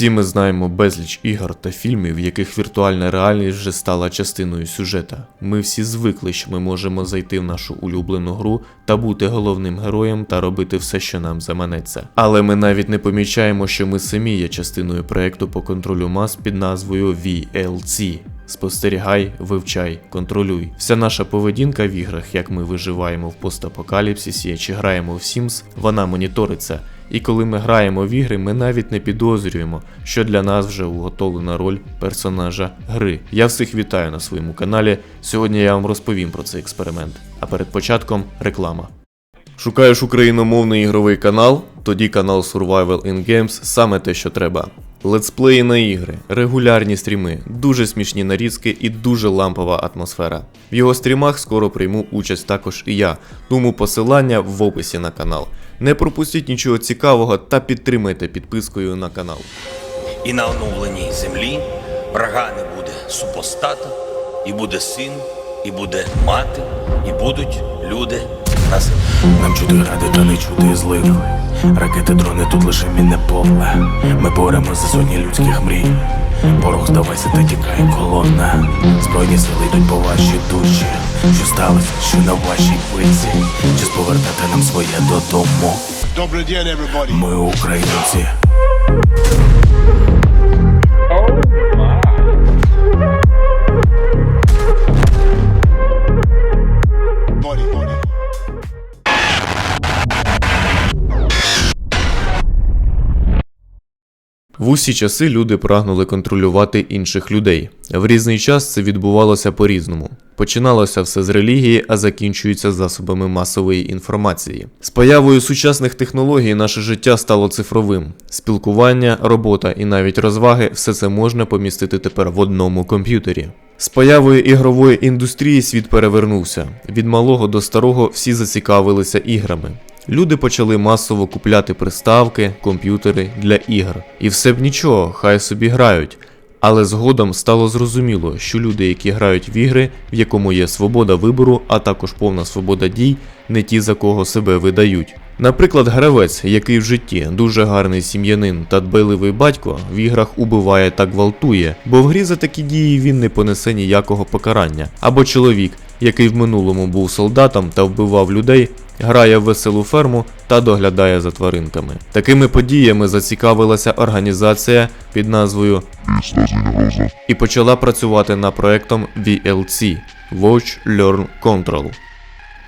Всі ми знаємо безліч ігор та фільмів, в яких віртуальна реальність вже стала частиною сюжета. Ми всі звикли, що ми можемо зайти в нашу улюблену гру та бути головним героєм та робити все, що нам заманеться. Але ми навіть не помічаємо, що ми самі є частиною проекту по контролю мас під назвою VLC. Спостерігай, вивчай, контролюй. Вся наша поведінка в іграх, як ми виживаємо в постапокаліпсисі чи граємо в Sims, вона моніториться. І коли ми граємо в ігри, ми навіть не підозрюємо, що для нас вже уготовлена роль персонажа гри. Я всіх вітаю на своєму каналі. Сьогодні я вам розповім про цей експеримент. А перед початком реклама. Шукаєш україномовний ігровий канал? Тоді канал Survival in Games саме те, що треба. Летсплеї на ігри, регулярні стріми, дуже смішні нарізки і дуже лампова атмосфера. В його стрімах скоро прийму участь також і я, тому посилання в описі на канал. Не пропустіть нічого цікавого та підтримайте підпискою на канал. І на оновленій землі врага не буде супостата, і буде син, і буде мати, і будуть люди на землі. Нам чути гради, та не чути злив. Ракети, дрони, тут лише мінне поле. Ми боремося за сотні людських мрій. Ворог здавайся та тікає колона. Збройні сили йдуть по вашій душі. Що сталося, що на вашій пиці? Час повертати нам своє додому. Добрый день, everybody. Ми українці. В усі часи люди прагнули контролювати інших людей. В різний час це відбувалося по-різному. Починалося все з релігії, а закінчується засобами масової інформації. З появою сучасних технологій наше життя стало цифровим. Спілкування, робота і навіть розваги все це можна помістити тепер в одному комп'ютері. З появою ігрової індустрії світ перевернувся. Від малого до старого всі зацікавилися іграми. Люди почали масово купляти приставки, комп'ютери для ігор. І все б нічого, хай собі грають. Але згодом стало зрозуміло, що люди, які грають в ігри, в якому є свобода вибору, а також повна свобода дій, не ті, за кого себе видають. Наприклад, гравець, який в житті дуже гарний сім'янин та дбайливий батько, в іграх убиває та гвалтує, бо в грі за такі дії він не понесе ніякого покарання. Або чоловік, який в минулому був солдатом та вбивав людей, грає в веселу ферму та доглядає за тваринками. Такими подіями зацікавилася організація під назвою і почала працювати над проектом VLC Watch Learn Control.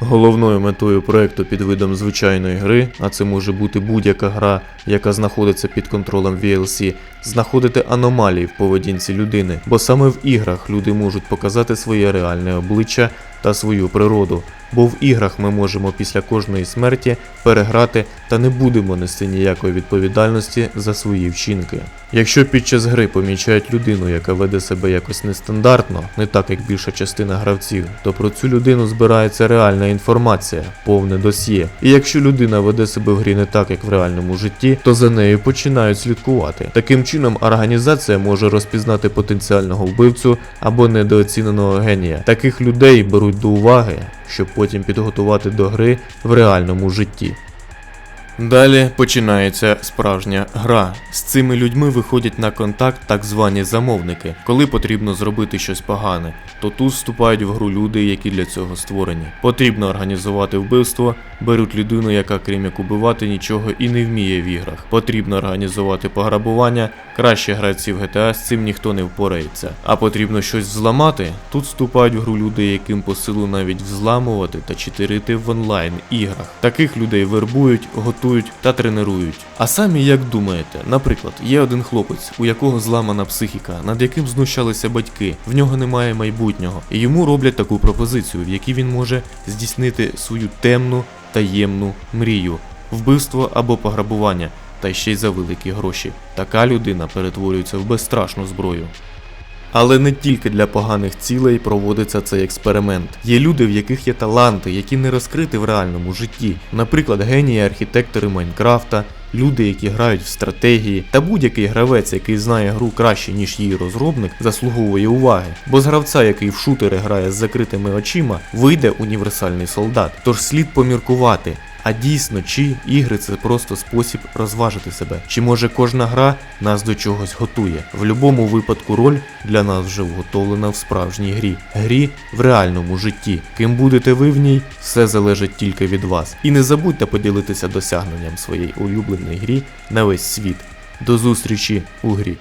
Головною метою проекту під видом звичайної гри, а це може бути будь-яка гра, яка знаходиться під контролем VLC, знаходити аномалії в поведінці людини, бо саме в іграх люди можуть показати своє реальне обличчя та свою природу. Бо в іграх ми можемо після кожної смерті переграти та не будемо нести ніякої відповідальності за свої вчинки. Якщо під час гри помічають людину, яка веде себе якось нестандартно, не так як більша частина гравців, то про цю людину збирається реальна інформація, повне досьє. І якщо людина веде себе в грі не так, як в реальному житті, то за нею починають слідкувати. Таким чином, організація може розпізнати потенціального вбивцю або недооціненого генія. Таких людей беруть до уваги, щоб потім підготувати до гри в реальному житті. Далі починається справжня гра. З цими людьми виходять на контакт так звані замовники. Коли потрібно зробити щось погане, то тут вступають в гру люди, які для цього створені. Потрібно організувати вбивство, беруть людину, яка крім як убивати нічого і не вміє в іграх. Потрібно організувати пограбування, краще гравці в GTA з цим ніхто не впорається. А потрібно щось взламати. Тут вступають в гру люди, яким по силу навіть взламувати та читерити в онлайн іграх. Таких людей вербують, готують та тренують. А самі як думаєте, наприклад, є один хлопець, у якого зламана психіка, над яким знущалися батьки, в нього немає майбутнього, і йому роблять таку пропозицію, в якій він може здійснити свою темну таємну мрію, вбивство або пограбування, та ще й за великі гроші. Така людина перетворюється в безстрашну зброю. Але не тільки для поганих цілей проводиться цей експеримент. Є люди, в яких є таланти, які не розкриті в реальному житті. Наприклад, генії архітектори Майнкрафта, люди, які грають в стратегії, та будь-який гравець, який знає гру краще, ніж її розробник, заслуговує уваги. Бо з гравця, який в шутери грає з закритими очима, вийде універсальний солдат. Тож слід поміркувати, А дійсно, чи ігри це просто спосіб розважити себе? Чи може кожна гра нас до чогось готує? В будь-якому випадку роль для нас вже вготовлена в справжній грі. Грі в реальному житті. Ким будете ви в ній, все залежить тільки від вас. І не забудьте поділитися досягненням своєї улюбленої грі на весь світ. До зустрічі у грі.